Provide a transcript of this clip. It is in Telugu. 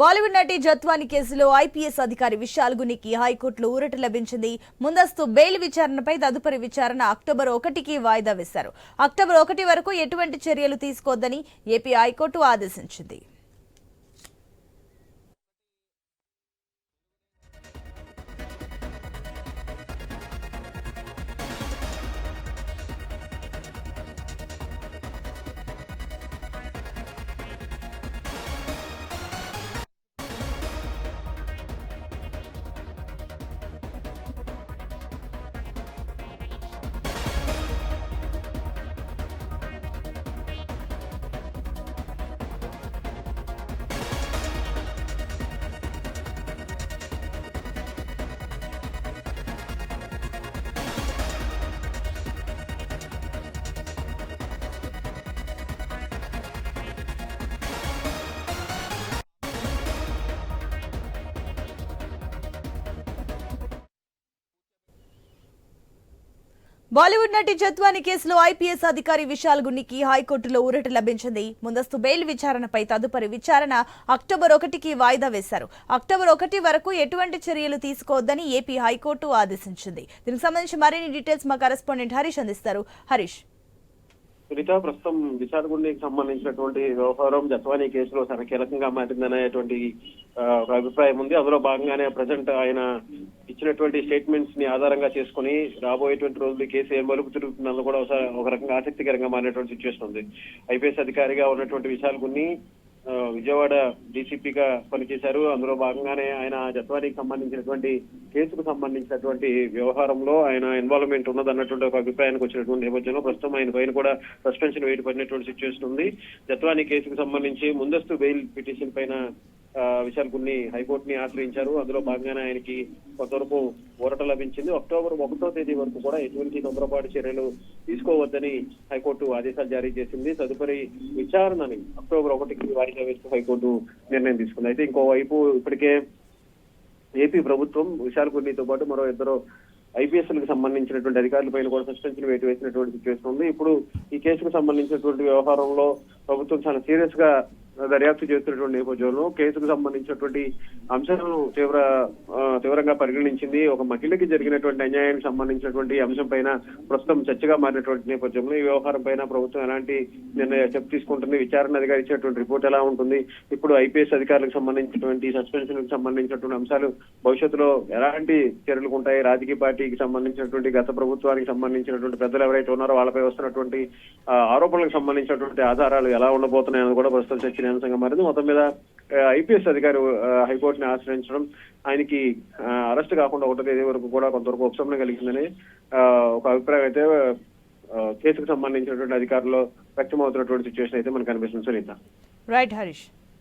బాలీవుడ్ నటి జత్వాని కేసులో ఐపీఎస్ అధికారి విశాల్ గునికి హైకోర్టులో ఊరట లభించింది. ముందస్తు బెయిల్ విచారణపై తదుపరి విచారణ అక్టోబర్ ఒకటికి వాయిదా వేశారు. అక్టోబర్ ఒకటి వరకు ఎటువంటి చర్యలు తీసుకోవద్దని ఏపీ హైకోర్టు ఆదేశించింది. బాలీవుడ్ నటి జత్వాని కేసులో ఐపీఎస్ అధికారి విశాల్ గునికి హైకోర్టులో ఊరట లభించింది. ముందస్తు బెయిల్ విచారణపై తదుపరి విచారణ అక్టోబర్ ఒకటికి వాయిదా వేశారు. అక్టోబర్ ఒకటి వరకు ఎటువంటి చర్యలు తీసుకోవద్దని ఏపీ హైకోర్టు ఆదేశించింది. దీనికి సంబంధించి మరిన్ని డీటెయిల్స్ మా కరెస్పాండెంట్ హరీష్ అందిస్తారు. హరీష్. సునీత ప్రస్తుతం విశాఖగుండికి సంబంధించినటువంటి వ్యవహారం జత్వానీ కేసులో చాలా కీలకంగా మారిందనేటువంటి ఒక అభిప్రాయం ఉంది. అందులో భాగంగానే ప్రజెంట్ ఆయన ఇచ్చినటువంటి స్టేట్మెంట్స్ని ఆధారంగా చేసుకుని రాబోయేటువంటి రోజులు కేసు ఏం మలుపు తిరుగుతుందని కూడా ఒకసారి ఒక రకంగా ఆసక్తికరంగా మారినటువంటి సిచ్యువేషన్ ఉంది. ఐపీఎస్ అధికారిగా ఉన్నటువంటి విశాల్ గున్ని ఆ, విజయవాడ డీసీపీగా పనిచేశారు. అందులో భాగంగానే ఆయన జత్వానికి సంబంధించినటువంటి కేసుకు సంబంధించినటువంటి వ్యవహారంలో ఆయన ఇన్వాల్వ్మెంట్ ఉన్నదన్నటువంటి ఒక అభిప్రాయానికి వచ్చినటువంటి నేపథ్యంలో ప్రస్తుతం ఆయన పైన కూడా సస్పెన్షన్ వేడి పడినటువంటి సిచ్యువేషన్ ఉంది. జత్వాని కేసుకు సంబంధించి ముందస్తు బెయిల్ పిటిషన్ పైన ఆ, విశాల్ గున్ని హైకోర్టుని ఆశ్రయించారు. అందులో భాగంగానే ఆయనకి కొంతవరకు ఊరట లభించింది. అక్టోబర్ ఒకటో తేదీ వరకు కూడా ఎటువంటి తొందరపాటు చర్యలు తీసుకోవద్దని హైకోర్టు ఆదేశాలు జారీ చేసింది. తదుపరి విచారణని అక్టోబర్ ఒకటికి వాయిదా వేస్తూ హైకోర్టు నిర్ణయం తీసుకుంది. అయితే ఇంకోవైపు ఇప్పటికే ఏపీ ప్రభుత్వం విశాల్ గుర్నితో పాటు మరో ఇద్దరు ఐపీఎస్లకు సంబంధించినటువంటి అధికారుల పైన కూడా సస్పెన్షన్ వేటు వేసినటువంటి సిచ్యువేషన్ ఉంది. ఇప్పుడు ఈ కేసుకు సంబంధించినటువంటి వ్యవహారంలో ప్రభుత్వం చాలా సీరియస్గా దర్యాప్తు చేస్తున్నటువంటి నేపథ్యంలో కేసుకు సంబంధించినటువంటి అంశాలను తీవ్ర తీవ్రంగా పరిగణించింది. ఒక మహిళకి జరిగినటువంటి అన్యాయానికి సంబంధించినటువంటి అంశం పైన ప్రస్తుతం చర్చగా మారినటువంటి నేపథ్యంలో ఈ వ్యవహారం పైన ప్రభుత్వం ఎలాంటి నిర్ణయ స్టెప్ తీసుకుంటుంది విచారణ అధికారి ఇచ్చినటువంటి రిపోర్ట్ ఎలా ఉంటుంది ఇప్పుడు ఐపీఎస్ అధికారులకు సంబంధించినటువంటి సస్పెన్షన్కు సంబంధించినటువంటి అంశాలు భవిష్యత్తులో ఎలాంటి చర్యలు ఉంటాయి రాజకీయ పార్టీకి సంబంధించినటువంటి గత ప్రభుత్వానికి సంబంధించినటువంటి పెద్దలు ఎవరైతే ఉన్నారో వాళ్ళపై వస్తున్నటువంటి ఆరోపణలకు సంబంధించినటువంటి ఆధారాలు ఎలా ఉండబోతున్నాయని కూడా ప్రస్తుతం చర్చనీయాంశంగా మారింది. మొత్తం మీద ఐపీఎస్ అధికారి హైకోర్టు హైకోర్టుని ఆశ్రయించడం ఆయనకి అరెస్ట్ కాకుండా ఒకటో తేదీ వరకు కూడా కొంతవరకు ఉపశమనం కలిగిందని ఒక అభిప్రాయం అయితే కేసుకు సంబంధించినటువంటి అధికారులు వ్యక్తమవుతున్నటువంటి సిచ్యువేషన్ అయితే మనకు కనిపిస్తుంది సునీత. రైట్ హరీష్.